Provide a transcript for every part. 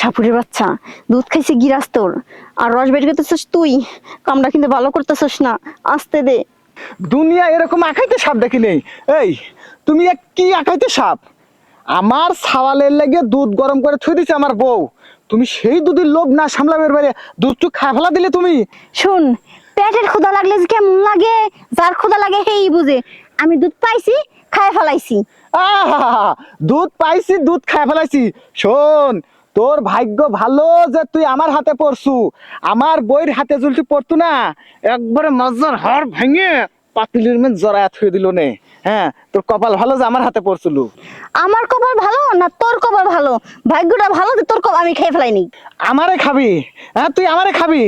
সাপুরের বাচ্চা দুধ খাইছে গিরাস তোর। আর রস বের করতেছিস তুই কামটা কিন্তু ভালো করতেছিস না আসতে দে। দুনিয়া এরকম আঁকাইতে সাপ দেখি নেই। এই তুমি কি আঁকাইতে সাপ? আমার সাওয়ালের লেগে দুধ গরম করে থুই দিছে আমার বউ। তুমি সেই দুধের লোভ না সামলাবের বাইরে দুধ চুক খায় ফেলা দিলে তুমি? শুন পেটের ক্ষুধা লাগলে যে কেমন লাগে যার ক্ষুধা লাগে সেই বুঝে। আমি দুধ পাইছি খাই ফেলাইছি। আহা দুধ পাইছি দুধ খায় ফেলাইছি। শোন তোর ভাগ্য ভালো যে তুই আমার হাতে পড়ছু। আমার বইয়ের হাতে যদি পড়তু না একবারে মজার হাড় ভেঙে পাতিলির মেন জড়ায় থুয়ে দিল নে। হ্যাঁ তোর কপাল ভালো যে আমার হাতে পড়ছিল আমার কপাল ভালো না তোর কপাল ভালো? ভাগ্যটা ভালো যে তোর কপাল আমি খেয়ে ফেলাইনি। আমারে খাবি? হ্যাঁ তুই আমারে খাবি?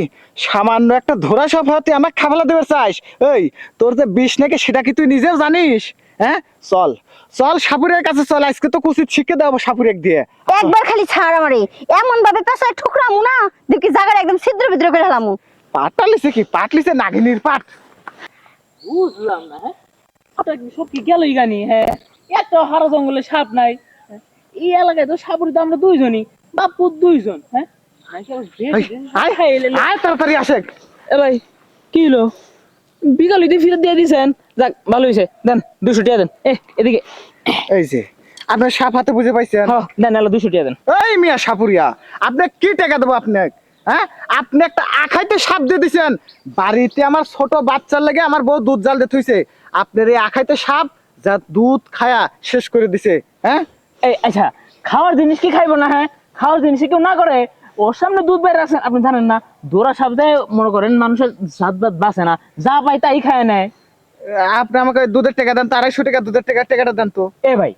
সামান্য একটা ধরা সব তুই আমাকে খাবলা দেবে চাস। এই তোর যে বিষ নাকি সেটা কি তুই নিজেও জানিস? হ্যাঁ? চল। চল সাপুরের কাছে চল আজকে তো কুচিত শিখে দেবো সাপুরেক দিয়ে। একবার খালি ছাড় আমারে। এমন ভাবে পেশায় ঠুকরামু না দেখি জায়গাটা একদম ছিদ্র বিদ্র করে ফেলামু। পাটটা লিছে কি? পাট লিছে নাগিনীর পাট? বুঝলাম না হ্যাঁ? আপনার কি সব কি গেলই গানি হ্যাঁ? এত হারা জঙ্গলে সাপ নাই হ্যাঁ? এই এলাকায় তো সাপুর তো আমরা দুইজনই বাপু দুইজন হ্যাঁ? আয় তাড়াতাড়ি আসে এ ভাই কি হলো? বিকাল হইতে ফিরে দিয়ে দিছেন। যাক ভালো হয়েছে দেন দুশো টাকা দেন। এ এদিকে। এই যে আপনার সাপ হাতে বুঝে পাইছেন? দেন এলো দুশো টাকা দেন। এই মিয়া সাপুরিয়া আপনি কি টাকা দেবো আপনাকে? হ্যাঁ? আপনি একটা আখাইতে সাপ দিয়ে দিছেন। বাড়িতে আমার ছোট বাচ্চার লেগে আমার বউ দুধ জাল দিয়ে থুইছে। আপনার এই আখাইতে সাপ যা দুধ খায়া শেষ করে দিছে হ্যাঁ? এই আচ্ছা খাওয়ার জিনিস কি খাইবো না হ্যাঁ? খাওয়ার জিনিস কেউ না করে? ওর সামনে দুধ বের আছেন আপনি জানেন না দোরা সাপ দেয় মনে করেন মানুষের জাত বাত বাঁচে না যা পায় তাই খায় নেয়। আপনি আমাকে দুধের টাকা দেন তো আড়াইশো টাকা দুধের টাকা টাকাটা দেন তো। এ ভাই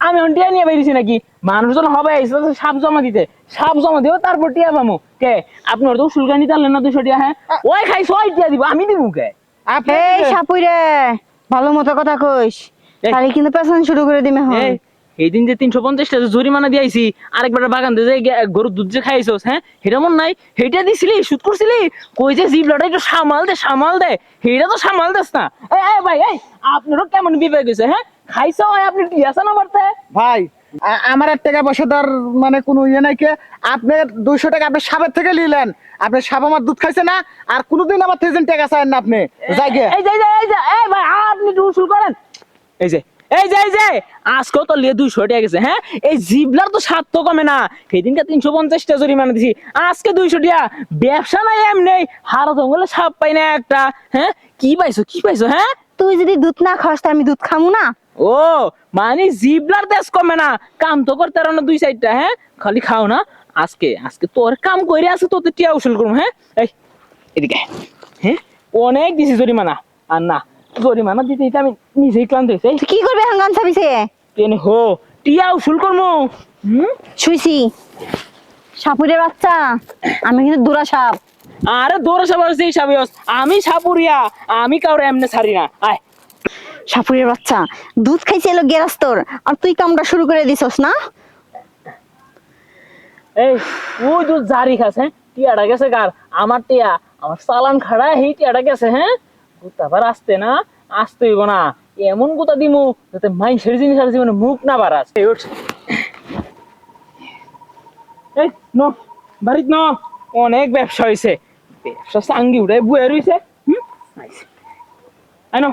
আমি এখন টিয়া নিয়ে বেরিয়েছি নাকি? মানুষজন হবে এসে সাপ জমা দিতে সাপ জমা দিও তারপর টিয়া পামু। কে? আপনি ওর তো শুল্কা নিতে পারলেন না দুশো টিয়া হ্যাঁ? ওই খাইছো ওই টিয়া দিব আমি দিব কে? আপনি এই সাপুই রে ভালো মতো কথা কইস। তাহলে কিন্তু পেছন শুরু করে দিমে হন এই, দিন যে তিনশো পঞ্চাশ টাকা জরিমানা দিয়েছি আরেকবার বাগান দিয়ে যে গরুর দুধ যে খাইছোস হ্যাঁ? সেটা মন নাই। সেটা দিছিলি সুদ করছিলি? কই যে জিভ লড়াই একটু সামাল দে সামাল দে। সেটা তো সামাল দেস না। ভাই এই আপনারও কেমন বিবেক হয়েছে হ্যাঁ? খাইছো আপনি টিয়াছে না মারতে ভাই আমার আর টাকা পয়সা দেওয়ার মানে কোনো ইয়ে নাই কে। আপনি দুইশো টাকা আপনি সাপের থেকে নিলেন। আপনি সাপ আমার দুধ খাইছে না আর কোনোদিন আমার থেকে টাকা চান না আপনি। যাই এই যে এই যে এই ভাই আপনি উসুল করেন? এই যে এই যে এই যে আজকেও তো লিয়ে দুইশো টাকা গেছে হ্যাঁ? এই জিবলার তো স্বাদ তো কমে না। সেদিনকে তিনশো পঞ্চাশ টাকা জরিমানা দিছি আজকে দুইশো টাকা। ব্যবসা নাই এমনি হারা জঙ্গলে সাপ পাই না একটা হ্যাঁ? কি পাইছো কি পাইছো হ্যাঁ? তুই যদি দুধ না খাস তা আমি দুধ খামু না? ও মানে জিবলার দেশ কমে না। কাম তো করতে পারো না দুই সাইডটা হ্যাঁ? খালি খাও না। আজকে আজকে তোর কাম করে আছে তোর টিয়া উসুল করুম হ্যাঁ? এই এদিকে হ্যাঁ? অনেক দিছি জরিমানা। আর না জরিমানা দিতে দিতে আমি নিজেই ক্লান্ত হয়েছে। কি করবি হাঙ্গান ছাবিছে তেনে হো টিয়া উসুল করমু। হুম? শুইছি। সাপুরের বাচ্চা আমি কিন্তু দুরা সাপ। আরে সবার সেই সাবিয়স আমি সাপুরিয়া আমি কাউরে এমনি ছাড়ি না। আয়। সাপুরের বাচ্চা দুধ খাইছে এলো গেরাস তোর আর তুই কামটা শুরু করে দিছস না? এই ওই তো জারি খাস হ্যাঁ টিয়াটা গেছে কার? আমার টিয়া আমার চালান খাড়া এই টিয়াটা গেছে হ্যাঁ? গুতাবার আসতে না, আসতে হইব না। এমন গুতা দিমু যাতে মাইসের জিনিস আর জীবনে মুখ না বাড়াস। এই উঠ। এই ন, বাড়িত ন। অনেক ব্যবসা হয়েছে ব্যবসা সাঙ্গি উড়ে বুয়ে রইছে। হুম? আইছে আই ন।